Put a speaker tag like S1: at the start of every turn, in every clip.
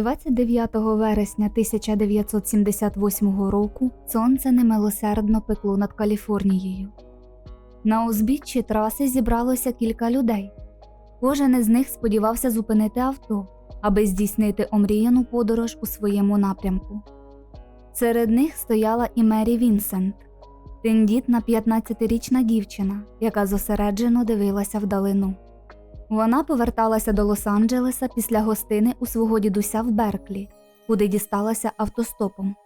S1: 29 вересня 1978 року сонце немилосердно пекло над Каліфорнією. На узбіччі траси зібралося кілька людей. Кожен із них сподівався зупинити авто, аби здійснити омріяну подорож у своєму напрямку. Серед них стояла і Мері Вінсент, тендітна 15-річна дівчина, яка зосереджено дивилася вдалину. Вона поверталася до Лос-Анджелеса після гостини у свого дідуся в Берклі, куди дісталася автостопом.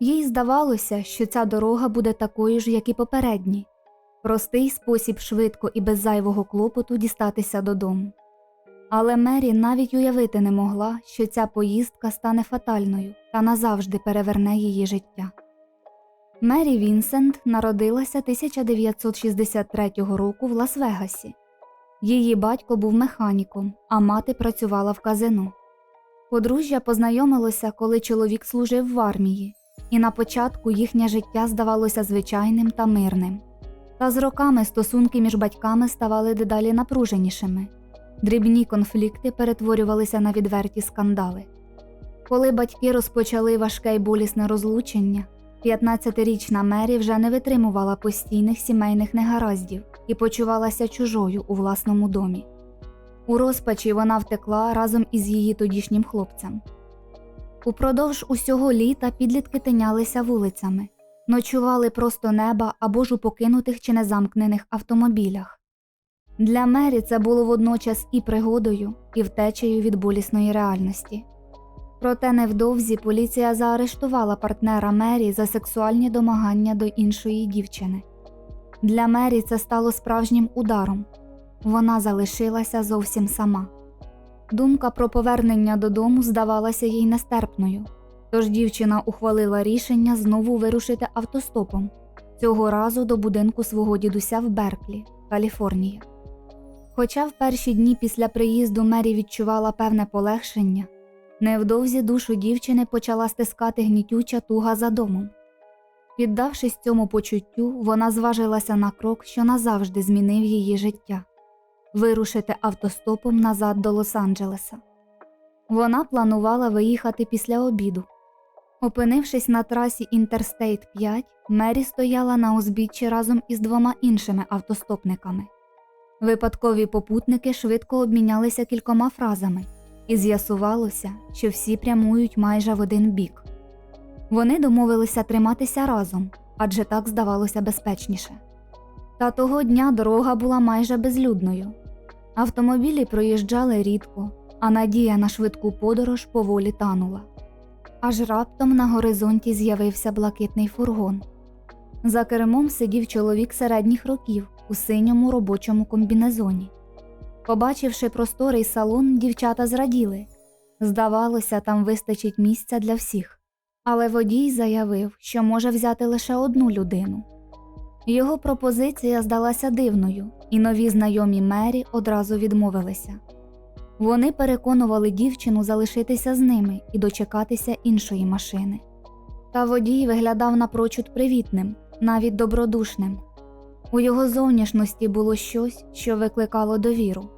S1: Їй здавалося, що ця дорога буде такою ж, як і попередні простий спосіб швидко і без зайвого клопоту дістатися додому. Але Мері навіть уявити не могла, що ця поїздка стане фатальною та назавжди переверне її життя. Мері Вінсент народилася 1963 року в Лас-Вегасі. Її батько був механіком, а мати працювала в казино. Подружжя познайомилося, коли чоловік служив в армії, і на початку їхнє життя здавалося звичайним та мирним. Та з роками стосунки між батьками ставали дедалі напруженішими. Дрібні конфлікти перетворювалися на відверті скандали. Коли батьки розпочали важке й болісне розлучення, 15-річна Мері вже не витримувала постійних сімейних негараздів і почувалася чужою у власному домі. У розпачі вона втекла разом із її тодішнім хлопцем. Упродовж усього літа підлітки тинялися вулицями, ночували просто неба або ж у покинутих чи незамкнених автомобілях. Для Мері це було водночас і пригодою, і втечею від болісної реальності. Проте невдовзі поліція заарештувала партнера Мері за сексуальні домагання до іншої дівчини. Для Мері це стало справжнім ударом вона залишилася зовсім сама. Думка про повернення додому здавалася їй нестерпною, тож дівчина ухвалила рішення знову вирушити автостопом, цього разу до будинку свого дідуся в Берклі, Каліфорнія. Хоча в перші дні після приїзду Мері відчувала певне полегшення, невдовзі душу дівчини почала стискати гнітюча туга за домом. Піддавшись цьому почуттю, вона зважилася на крок, що назавжди змінив її життя вирушити автостопом назад до Лос-Анджелеса. Вона планувала виїхати після обіду. Опинившись на трасі Інтерстейт 5, Мері стояла на узбіччі разом із двома іншими автостопниками. Випадкові попутники швидко обмінялися кількома фразами, і з'ясувалося, що всі прямують майже в один бік. Вони домовилися триматися разом, адже так здавалося безпечніше. Та того дня дорога була майже безлюдною. Автомобілі проїжджали рідко, а надія на швидку подорож поволі танула. Аж раптом на горизонті з'явився блакитний фургон. За кермом сидів чоловік середніх років у синьому робочому комбінезоні. Побачивши просторий салон, дівчата зраділи. Здавалося, там вистачить місця для всіх. Але водій заявив, що може взяти лише одну людину. Його пропозиція здалася дивною, і нові знайомі Мері одразу відмовилися. Вони переконували дівчину залишитися з ними і дочекатися іншої машини. Та водій виглядав напрочуд привітним, навіть добродушним. У його зовнішності було щось, що викликало довіру.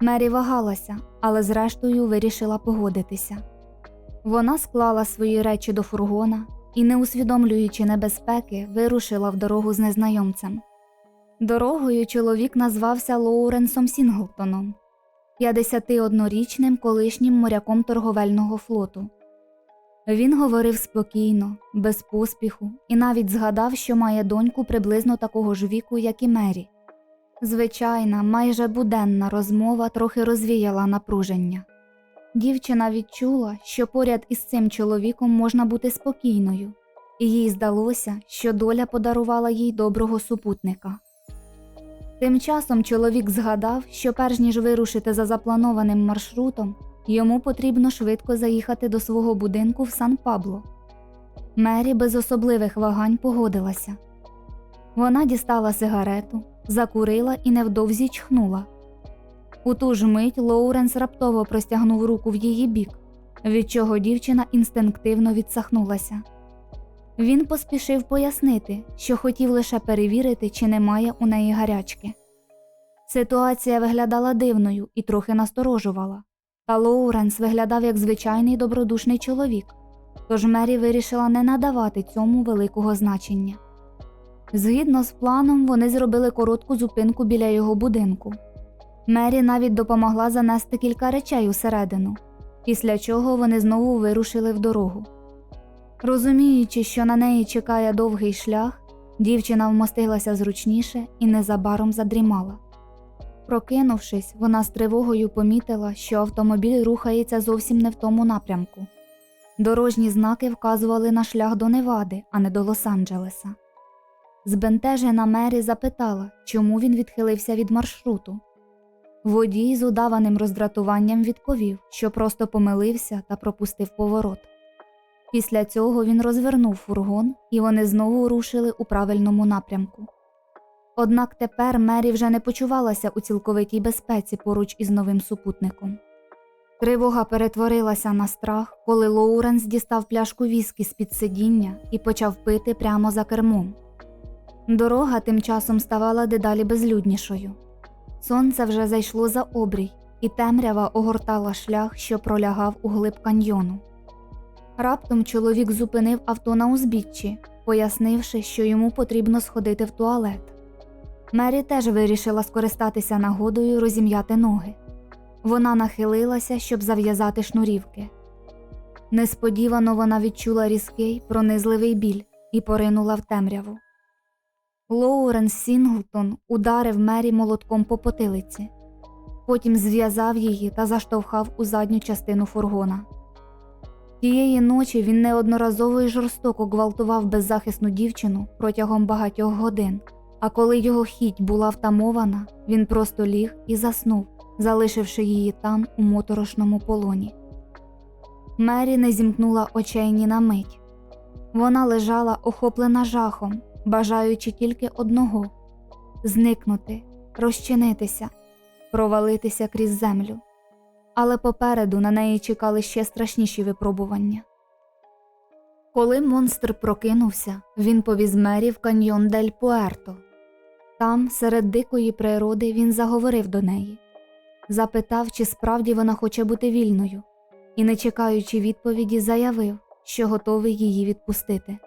S1: Мері вагалася, але зрештою вирішила погодитися. Вона склала свої речі до фургона і, не усвідомлюючи небезпеки, вирушила в дорогу з незнайомцем. Дорогою чоловік назвався Лоуренсом Сінглтоном, 51-річним колишнім моряком торговельного флоту. Він говорив спокійно, без поспіху, і навіть згадав, що має доньку приблизно такого ж віку, як і Мері. Звичайна, майже буденна розмова трохи розвіяла напруження. Дівчина відчула, що поряд із цим чоловіком можна бути спокійною, і їй здалося, що доля подарувала їй доброго супутника. Тим часом чоловік згадав, що перш ніж вирушити за запланованим маршрутом, йому потрібно швидко заїхати до свого будинку в Сан Пабло. Мері без особливих вагань погодилася. Вона дістала сигарету, закурила і невдовзі чхнула. У ту ж мить Лоуренс раптово простягнув руку в її бік, від чого дівчина інстинктивно відсахнулася. Він поспішив пояснити, що хотів лише перевірити, чи немає у неї гарячки. Ситуація виглядала дивною і трохи насторожувала, Та Лоуренс виглядав як звичайний добродушний чоловік, тож Мері вирішила не надавати цьому великого значення. Згідно з планом, вони зробили коротку зупинку біля його будинку. Мері навіть допомогла занести кілька речей усередину, після чого вони знову вирушили в дорогу. Розуміючи, що на неї чекає довгий шлях, дівчина вмостилася зручніше і незабаром задрімала. Прокинувшись, вона з тривогою помітила, що автомобіль рухається зовсім не в тому напрямку. Дорожні знаки вказували на шлях до Невади, а не до Лос-Анджелеса. Збентежена Мері запитала, чому він відхилився від маршруту. Водій з удаваним роздратуванням відповів, що просто помилився та пропустив поворот. Після цього він розвернув фургон, і вони знову рушили у правильному напрямку. Однак тепер Мері вже не почувалася у цілковитій безпеці поруч із новим супутником. Тривога перетворилася на страх, коли Лоуренс дістав пляшку віскі з під сидіння і почав пити прямо за кермом. Дорога тим часом ставала дедалі безлюднішою. Сонце вже зайшло за обрій, і темрява огортала шлях, що пролягав у глиб каньйону. Раптом чоловік зупинив авто на узбіччі, пояснивши, що йому потрібно сходити в туалет. Мері теж вирішила скористатися нагодою розім'яти ноги. Вона нахилилася, щоб зав'язати шнурівки. Несподівано вона відчула різкий, пронизливий біль і поринула в темряву. Лоуренс Сінглтон ударив Мері молотком по потилиці, потім зв'язав її та заштовхав у задню частину фургона. Тієї ночі він неодноразово і жорстоко гвалтував беззахисну дівчину протягом багатьох годин, а коли його хіть була втамована, він просто ліг і заснув, залишивши її там у моторошному полоні. Мері не зімкнула очей ні на мить. Вона лежала охоплена жахом, бажаючи тільки одного зникнути, розчинитися, провалитися крізь землю. Але попереду на неї чекали ще страшніші випробування. Коли монстр прокинувся, він повіз Мері в каньйон Дель Пуерто. Там, серед дикої природи, він заговорив до неї, запитав, чи справді вона хоче бути вільною, і, не чекаючи відповіді, заявив, що готовий її відпустити.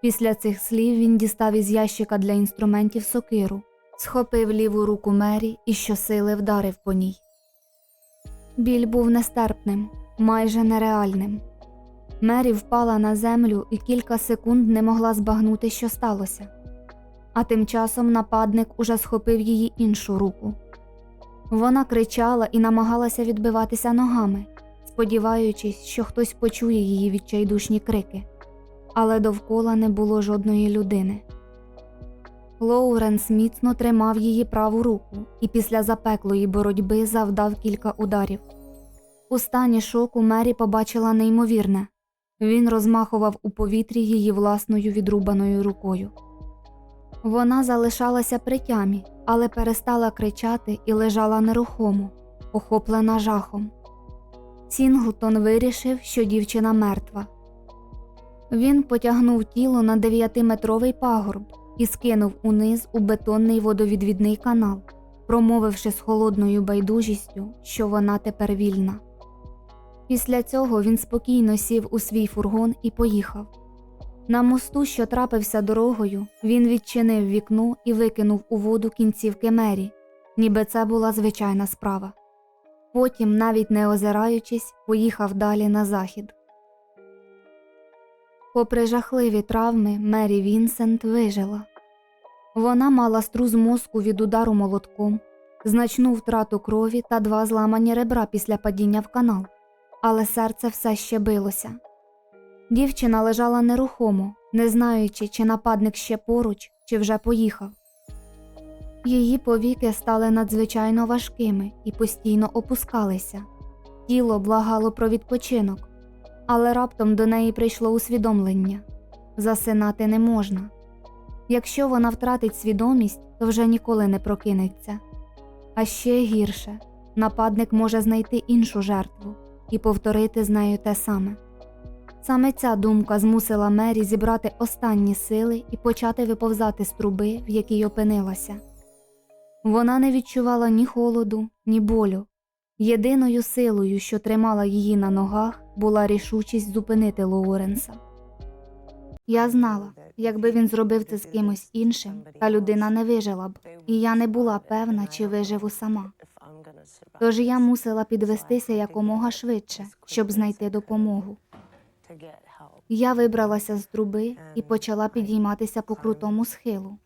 S1: Після цих слів він дістав із ящика для інструментів сокиру, схопив ліву руку Мері і щосили вдарив по ній. Біль був нестерпним, майже нереальним. Мері впала на землю і кілька секунд не могла збагнути, що сталося. А тим часом нападник уже схопив її іншу руку. Вона кричала і намагалася відбиватися ногами, сподіваючись, що хтось почує її відчайдушні крики, але довкола не було жодної людини. Лоуренс міцно тримав її праву руку і після запеклої боротьби завдав кілька ударів. У стані шоку Мері побачила неймовірне він розмахував у повітрі її власною відрубаною рукою. Вона залишалася при тямі, але перестала кричати і лежала нерухомо, охоплена жахом. Сінглтон вирішив, що дівчина мертва. Він потягнув тіло на дев'ятиметровий пагорб і скинув униз у бетонний водовідвідний канал, промовивши з холодною байдужістю, що вона тепер вільна. Після цього він спокійно сів у свій фургон і поїхав. На мосту, що трапився дорогою, він відчинив вікно і викинув у воду кінцівки Мері, ніби це була звичайна справа. Потім, навіть не озираючись, поїхав далі на захід. Попри жахливі травми, Мері Вінсент вижила. Вона мала струс мозку від удару молотком, значну втрату крові та два зламані ребра після падіння в канал, але серце все ще билося. Дівчина лежала нерухомо, не знаючи, чи нападник ще поруч, чи вже поїхав. Її повіки стали надзвичайно важкими і постійно опускалися. Тіло благало про відпочинок, але раптом до неї прийшло усвідомлення засинати не можна. Якщо вона втратить свідомість, то вже ніколи не прокинеться. А ще гірше нападник може знайти іншу жертву і повторити з нею те саме. Саме ця думка змусила Мері зібрати останні сили і почати виповзати з труби, в якій опинилася. Вона не відчувала ні холоду, ні болю, Єдиною силою, що тримала її на ногах, була рішучість зупинити Лоуренса. Я знала, якби він зробив це з кимось іншим, та людина не вижила б, і я не була певна, чи виживу сама. Тож я мусила підвестися якомога швидше, щоб знайти допомогу. Я вибралася з труби і почала підійматися по крутому схилу.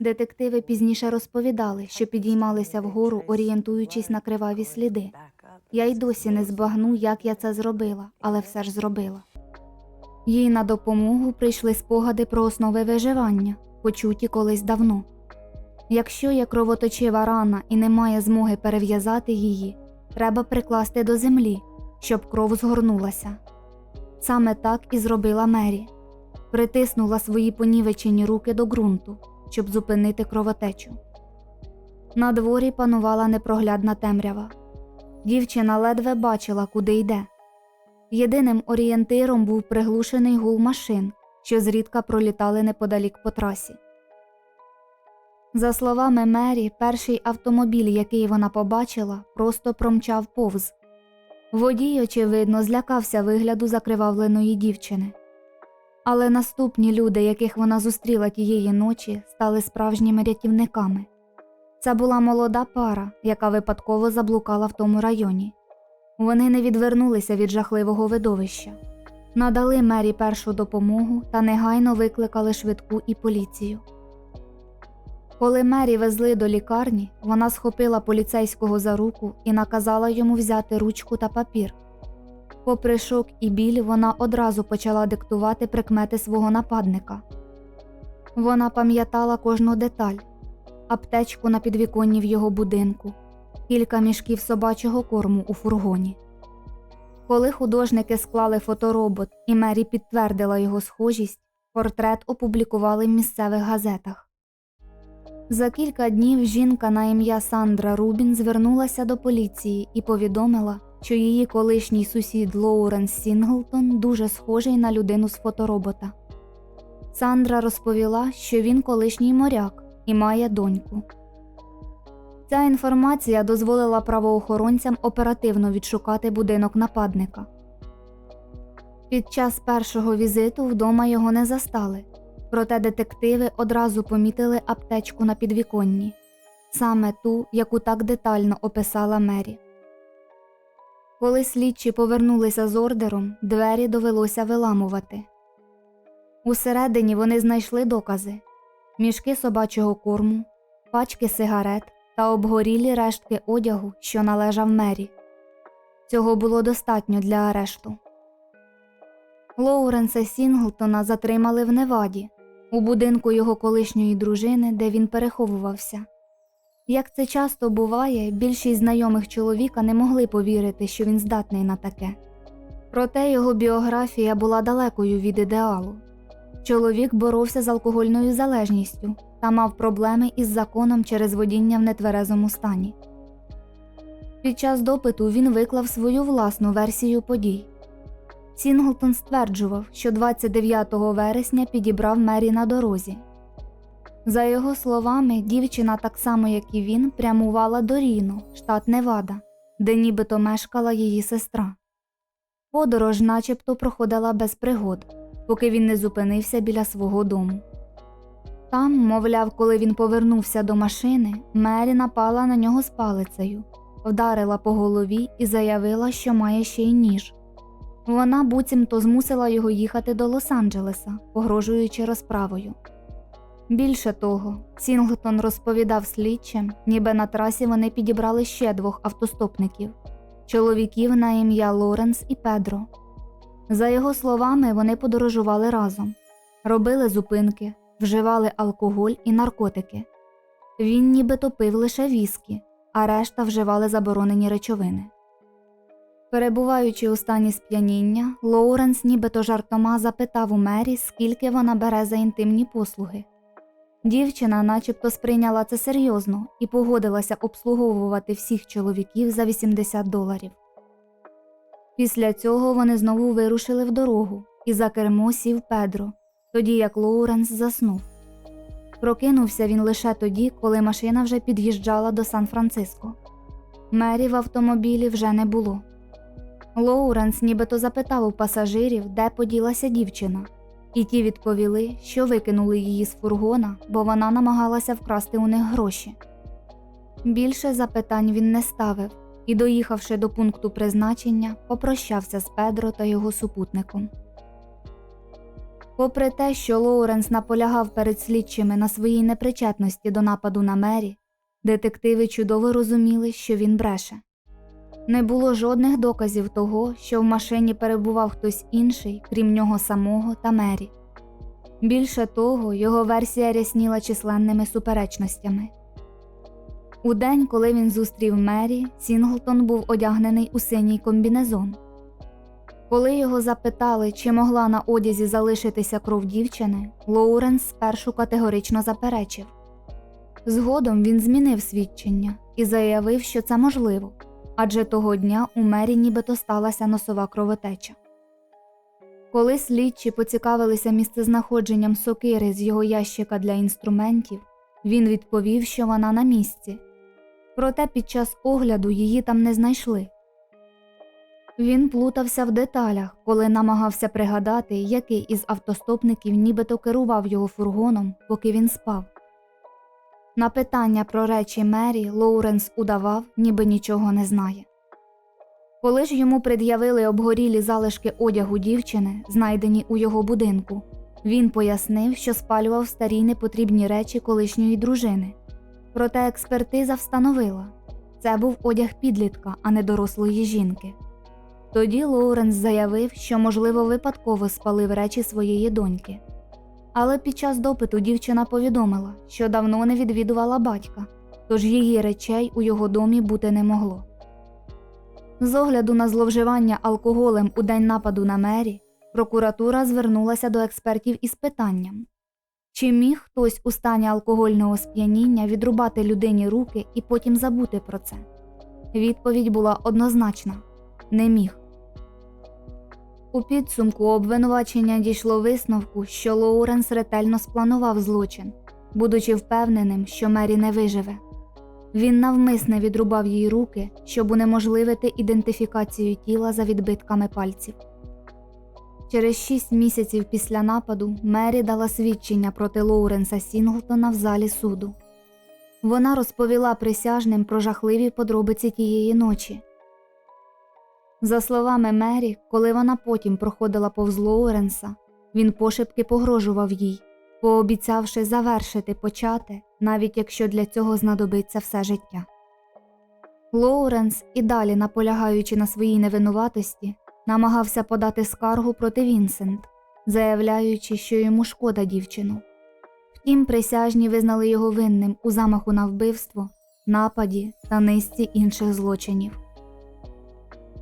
S1: Детективи пізніше розповідали, що підіймалися вгору, орієнтуючись на криваві сліди. Я й досі не збагну, як я це зробила, але все ж зробила. Їй на допомогу прийшли спогади про основи виживання, почуті колись давно. Якщо є кровоточива рана і немає змоги перев'язати її, треба прикласти до землі, щоб кров згорнулася. Саме так і зробила Мері. Притиснула свої понівечені руки до ґрунту, щоб зупинити кровотечу. На дворі панувала непроглядна темрява. Дівчина ледве бачила, куди йде. Єдиним орієнтиром був приглушений гул машин, що зрідка пролітали неподалік по трасі. За словами Мері, перший автомобіль, який вона побачила, просто промчав повз. Водій, очевидно, злякався вигляду закривавленої дівчини. Але наступні люди, яких вона зустріла тієї ночі, стали справжніми рятівниками. Це була молода пара, яка випадково заблукала в тому районі. Вони не відвернулися від жахливого видовища, надали мері першу допомогу та негайно викликали швидку і поліцію. Коли Мері везли до лікарні, вона схопила поліцейського за руку і наказала йому взяти ручку та папір. Попри шок і біль, вона одразу почала диктувати прикмети свого нападника. Вона пам'ятала кожну деталь, аптечку на підвіконні в його будинку, кілька мішків собачого корму у фургоні. Коли художники склали фоторобот і Мері підтвердила його схожість, портрет опублікували в місцевих газетах. За кілька днів жінка на ім'я Сандра Рубін звернулася до поліції і повідомила, що її колишній сусід Лоуренс Сінглтон дуже схожий на людину з фоторобота. Сандра розповіла, що він колишній моряк і має доньку. Ця інформація дозволила правоохоронцям оперативно відшукати будинок нападника. Під час першого візиту вдома його не застали, проте детективи одразу помітили аптечку на підвіконні, саме ту, яку так детально описала Мері. Коли слідчі повернулися з ордером, двері довелося виламувати. Усередині вони знайшли докази мішки собачого корму, пачки сигарет та обгорілі рештки одягу, що належав мері. Цього було достатньо для арешту. Лоуренса Сінглтона затримали в Неваді, у будинку його колишньої дружини, де він переховувався. Як це часто буває, більшість знайомих чоловіка не могли повірити, що він здатний на таке. Проте його біографія була далекою від ідеалу. Чоловік боровся з алкогольною залежністю та мав проблеми із законом через водіння в нетверезому стані. Під час допиту він виклав свою власну версію подій. Сінглтон стверджував, що 29 вересня підібрав Мері на дорозі. За його словами, дівчина, так само як і він, прямувала до Ріно, штат Невада, де нібито мешкала її сестра. Подорож начебто проходила без пригод, поки він не зупинився біля свого дому. Там, мовляв, коли він повернувся до машини, Мері напала на нього з палицею, вдарила по голові і заявила, що має ще й ніж. Вона буцімто змусила його їхати до Лос-Анджелеса, погрожуючи розправою. Більше того, Сінглтон розповідав слідчим, ніби на трасі вони підібрали ще двох автостопників чоловіків на ім'я Лоренс і Педро. За його словами, вони подорожували разом, робили зупинки, вживали алкоголь і наркотики. Він нібито пив лише віскі, а решта вживали заборонені речовини. Перебуваючи у стані сп'яніння, Лоуренс нібито жартома запитав у Мері, скільки вона бере за інтимні послуги. Дівчина начебто сприйняла це серйозно і погодилася обслуговувати всіх чоловіків за 80 доларів. Після цього вони знову вирушили в дорогу і за кермо сів Педро, тоді як Лоуренс заснув. Прокинувся він лише тоді, коли машина вже під'їжджала до Сан-Франциско. Мері в автомобілі вже не було. Лоуренс нібито запитав у пасажирів, де поділася дівчина, і ті відповіли, що викинули її з фургона, бо вона намагалася вкрасти у них гроші. Більше запитань він не ставив і, доїхавши до пункту призначення, попрощався з Педро та його супутником. Попри те, що Лоуренс наполягав перед слідчими на своїй непричетності до нападу на мері, детективи чудово розуміли, що він бреше. Не було жодних доказів того, що в машині перебував хтось інший, крім нього самого та Мері. Більше того, його версія рясніла численними суперечностями. У день, коли він зустрів Мері, Сінглтон був одягнений у синій комбінезон. Коли його запитали, чи могла на одязі залишитися кров дівчини, Лоуренс спершу категорично заперечив. Згодом він змінив свідчення і заявив, що це можливо, адже того дня у мері нібито сталася носова кровотеча. Коли слідчі поцікавилися місцезнаходженням сокири з його ящика для інструментів, він відповів, що вона на місці. Проте під час огляду її там не знайшли. Він плутався в деталях, коли намагався пригадати, який із автостопників нібито керував його фургоном, поки він спав. На питання про речі Мері Лоуренс удавав, ніби нічого не знає. Коли ж йому пред'явили обгорілі залишки одягу дівчини, знайдені у його будинку, він пояснив, що спалював старі непотрібні речі колишньої дружини. Проте експертиза встановила це був одяг підлітка, а не дорослої жінки. Тоді Лоуренс заявив, що, можливо, випадково спалив речі своєї доньки. Але під час допиту дівчина повідомила, що давно не відвідувала батька, тож її речей у його домі бути не могло. З огляду на зловживання алкоголем у день нападу на мері, прокуратура звернулася до експертів із питанням чи міг хтось у стані алкогольного сп'яніння відрубати людині руки і потім забути про це? Відповідь була однозначна не міг. У підсумку обвинувачення дійшло висновку, що Лоуренс ретельно спланував злочин, будучи впевненим, що Мері не виживе. Він навмисне відрубав їй руки, щоб унеможливити ідентифікацію тіла за відбитками пальців. Через шість місяців після нападу Мері дала свідчення проти Лоуренса Сінглтона в залі суду. Вона розповіла присяжним про жахливі подробиці тієї ночі. За словами Мері, коли вона потім проходила повз Лоуренса, він пошепки погрожував їй, пообіцявши завершити почати, навіть якщо для цього знадобиться все життя. Лоуренс, і далі, наполягаючи на своїй невинуватості, намагався подати скаргу проти Вінсент, заявляючи, що йому шкода дівчину. Втім, присяжні визнали його винним у замаху на вбивство, нападі та низці інших злочинів.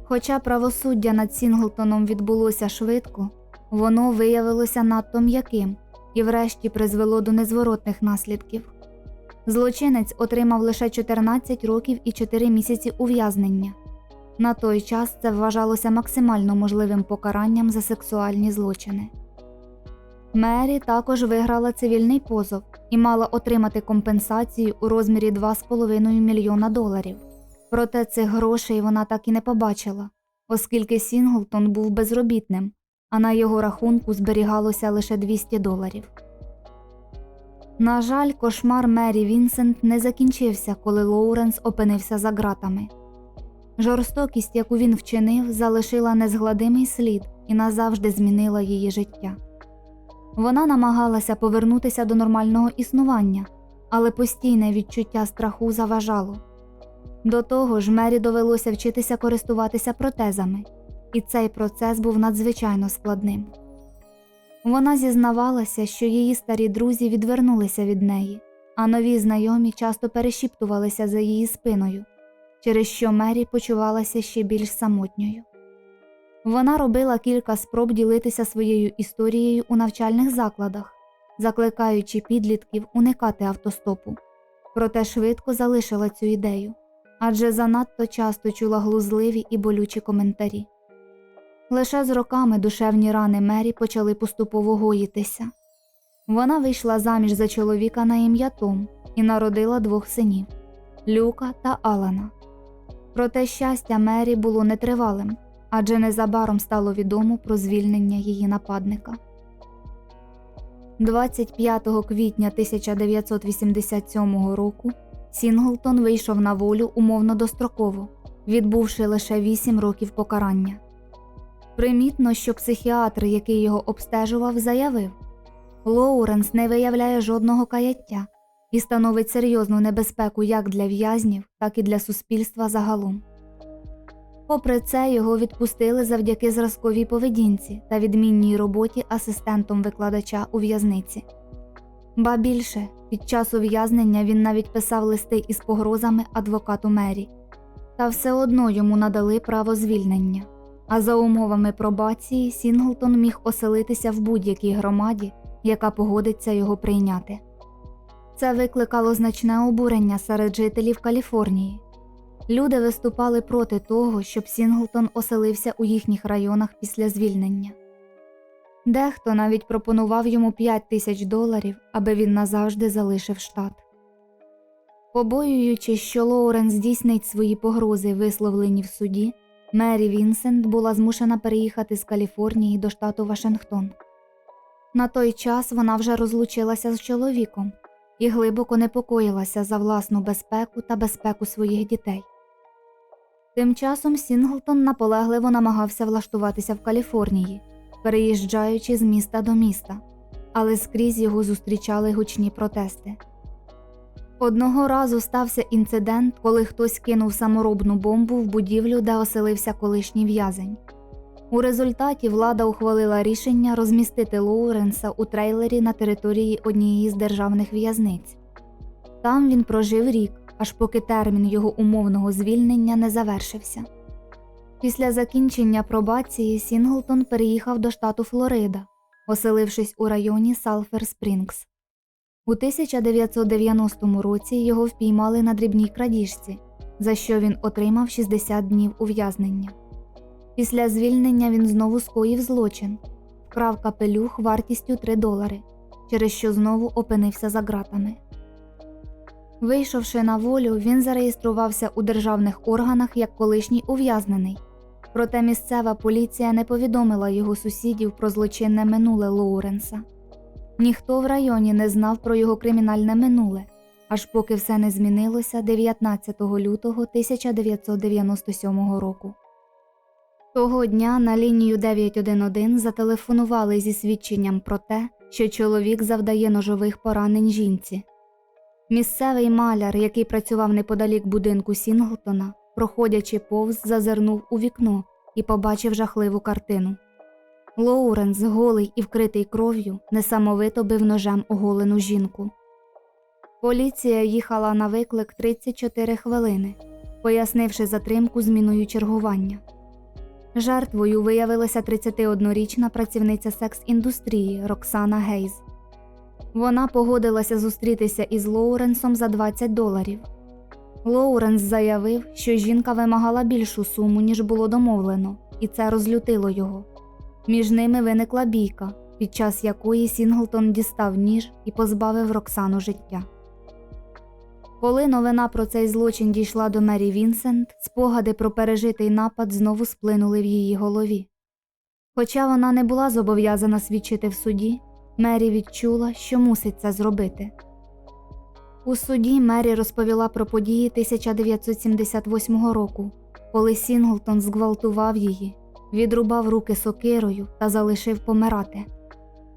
S1: Хоча правосуддя над Сінглтоном відбулося швидко, воно виявилося надто м'яким і, врешті, призвело до незворотних наслідків. Злочинець отримав лише 14 років і 4 місяці ув'язнення. На той час це вважалося максимально можливим покаранням за сексуальні злочини. Мері також виграла цивільний позов і мала отримати компенсацію у розмірі 2,5 мільйона доларів. Проте цих грошей вона так і не побачила, оскільки Сінглтон був безробітним, а на його рахунку зберігалося лише 200 доларів. На жаль, кошмар Мері Вінсент не закінчився, коли Лоуренс опинився за ґратами. Жорстокість, яку він вчинив, залишила незгладимий слід і назавжди змінила її життя. Вона намагалася повернутися до нормального існування, але постійне відчуття страху заважало. До того ж, Мері довелося вчитися користуватися протезами, і цей процес був надзвичайно складним. Вона зізнавалася, що її старі друзі відвернулися від неї, а нові знайомі часто перешіптувалися за її спиною, через що Мері почувалася ще більш самотньою. Вона робила кілька спроб ділитися своєю історією у навчальних закладах, закликаючи підлітків уникати автостопу, проте швидко залишила цю ідею адже занадто часто чула глузливі і болючі коментарі. Лише з роками душевні рани Мері почали поступово гоїтися. Вона вийшла заміж за чоловіка на ім'я Том і народила двох синів Люка та Алана. Проте щастя Мері було нетривалим, адже незабаром стало відомо про звільнення її нападника. 25 квітня 1987 року Сінглтон вийшов на волю умовно достроково, відбувши лише 8 років покарання. Примітно, що психіатр, який його обстежував, заявив Лоуренс не виявляє жодного каяття і становить серйозну небезпеку як для в'язнів, так і для суспільства загалом. Попри це, його відпустили завдяки зразковій поведінці та відмінній роботі асистентом викладача у в'язниці. Ба більше, під час ув'язнення він навіть писав листи із погрозами адвокату Мері, та все одно йому надали право звільнення. А за умовами пробації Сінглтон міг оселитися в будь-якій громаді, яка погодиться його прийняти. Це викликало значне обурення серед жителів Каліфорнії. Люди виступали проти того, щоб Сінглтон оселився у їхніх районах після звільнення. Дехто навіть пропонував йому 5 тисяч доларів, аби він назавжди залишив штат. Побоюючись, що Лоурен здійснить свої погрози, висловлені в суді, Мері Вінсент була змушена переїхати з Каліфорнії до штату Вашингтон. На той час вона вже розлучилася з чоловіком і глибоко непокоїлася за власну безпеку та безпеку своїх дітей. Тим часом Сінглтон наполегливо намагався влаштуватися в Каліфорнії, переїжджаючи з міста до міста, але скрізь його зустрічали гучні протести. Одного разу стався інцидент, коли хтось кинув саморобну бомбу в будівлю, де оселився колишній в'язень. У результаті влада ухвалила рішення розмістити Лоуренса у трейлері на території однієї з державних в'язниць. Там він прожив рік, аж поки термін його умовного звільнення не завершився. Після закінчення пробації Сінглтон переїхав до штату Флорида, оселившись у районі Салфер Спрінгс. У 1990 році його впіймали на дрібній крадіжці, за що він отримав 60 днів ув'язнення. Після звільнення він знову скоїв злочин, вкрав капелюх вартістю 3 долари, через що знову опинився за ґратами. Вийшовши на волю, він зареєструвався у державних органах як колишній ув'язнений, проте місцева поліція не повідомила його сусідів про злочинне минуле Лоуренса. Ніхто в районі не знав про його кримінальне минуле, аж поки все не змінилося 19 лютого 1997 року. Того дня на лінію 911 зателефонували зі свідченням про те, що чоловік завдає ножових поранень жінці. Місцевий маляр, який працював неподалік будинку Сінглтона, проходячи повз, зазирнув у вікно і побачив жахливу картину. Лоуренс, голий і вкритий кров'ю, несамовито бив ножем оголену жінку. Поліція їхала на виклик 34 хвилини, пояснивши затримку зміною чергування. Жертвою виявилася 31-річна працівниця секс-індустрії Роксана Гейз. Вона погодилася зустрітися із Лоуренсом за 20 доларів. Лоуренс заявив, що жінка вимагала більшу суму, ніж було домовлено, і це розлютило його. Між ними виникла бійка, під час якої Сінглтон дістав ніж і позбавив Роксану життя. Коли новина про цей злочин дійшла до Мері Вінсент, спогади про пережитий напад знову сплинули в її голові. Хоча вона не була зобов'язана свідчити в суді, Мері відчула, що мусить це зробити. У суді Мері розповіла про події 1978 року, коли Сінглтон зґвалтував її, відрубав руки сокирою та залишив помирати.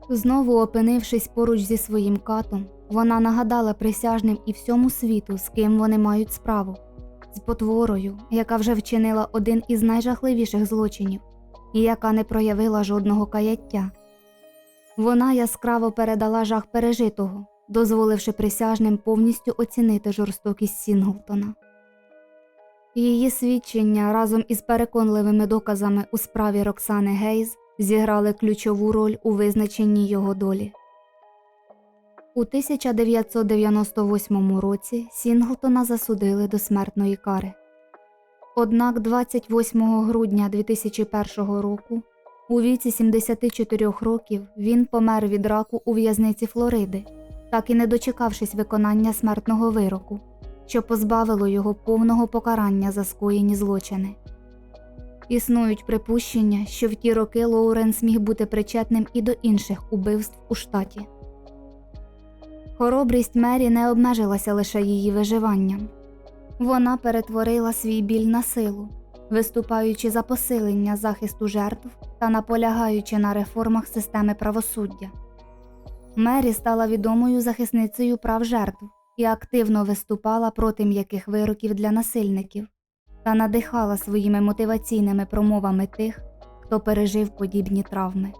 S1: Знову опинившись поруч зі своїм катом, вона нагадала присяжним і всьому світу, з ким вони мають справу, з потворою, яка вже вчинила один із найжахливіших злочинів і яка не проявила жодного каяття. Вона яскраво передала жах пережитого, дозволивши присяжним повністю оцінити жорстокість Сінглтона. Її свідчення разом із переконливими доказами у справі Роксани Гейз зіграли ключову роль у визначенні його долі. У 1998 році Сінглтона засудили до смертної кари. Однак 28 грудня 2001 року У віці 74 років він помер від раку у в'язниці Флориди, так і не дочекавшись виконання смертного вироку, що позбавило його повного покарання за скоєні злочини. Існують припущення, що в ті роки Лоуренс міг бути причетним і до інших убивств у штаті. Хоробрість Мері не обмежилася лише її виживанням. Вона перетворила свій біль на силу, виступаючи за посилення захисту жертв та наполягаючи на реформах системи правосуддя. Мері стала відомою захисницею прав жертв і активно виступала проти м'яких вироків для насильників та надихала своїми мотиваційними промовами тих, хто пережив подібні травми.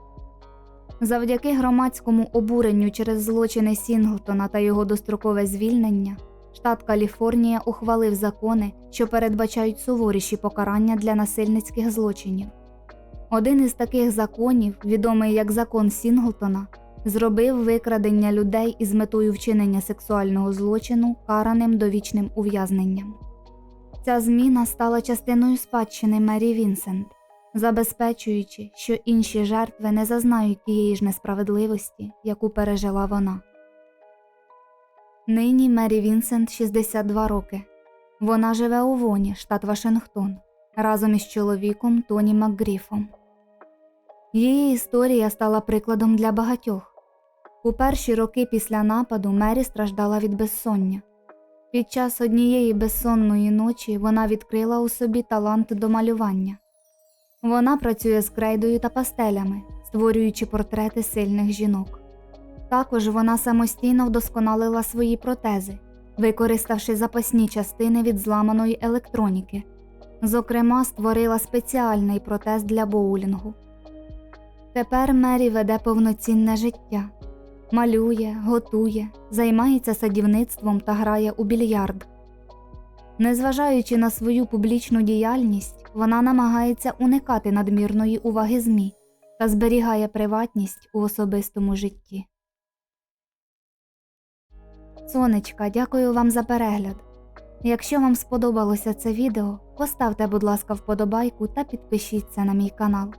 S1: Завдяки громадському обуренню через злочини Сінглтона та його дострокове звільнення, штат Каліфорнія ухвалив закони, що передбачають суворіші покарання для насильницьких злочинів. Один із таких законів, відомий як закон Сінглтона, зробив викрадення людей із метою вчинення сексуального злочину караним довічним ув'язненням. Ця зміна стала частиною спадщини Мері Вінсент, забезпечуючи, що інші жертви не зазнають тієї ж несправедливості, яку пережила вона. Нині Мері Вінсент 62 роки. Вона живе у Воні, штат Вашингтон, разом із чоловіком Тоні МакГріфом. Її історія стала прикладом для багатьох. У перші роки після нападу Мері страждала від безсоння. Під час однієї безсонної ночі вона відкрила у собі талант до малювання. Вона працює з крейдою та пастелями, створюючи портрети сильних жінок. Також вона самостійно вдосконалила свої протези, використавши запасні частини від зламаної електроніки. Зокрема, створила спеціальний протез для боулінгу. Тепер Мері веде повноцінне життя, малює, готує, займається садівництвом та грає у більярд. Незважаючи на свою публічну діяльність, вона намагається уникати надмірної уваги ЗМІ та зберігає приватність у особистому житті. Сонечка, дякую вам за перегляд. Якщо вам сподобалося це відео, поставте, будь ласка, вподобайку та підпишіться на мій канал.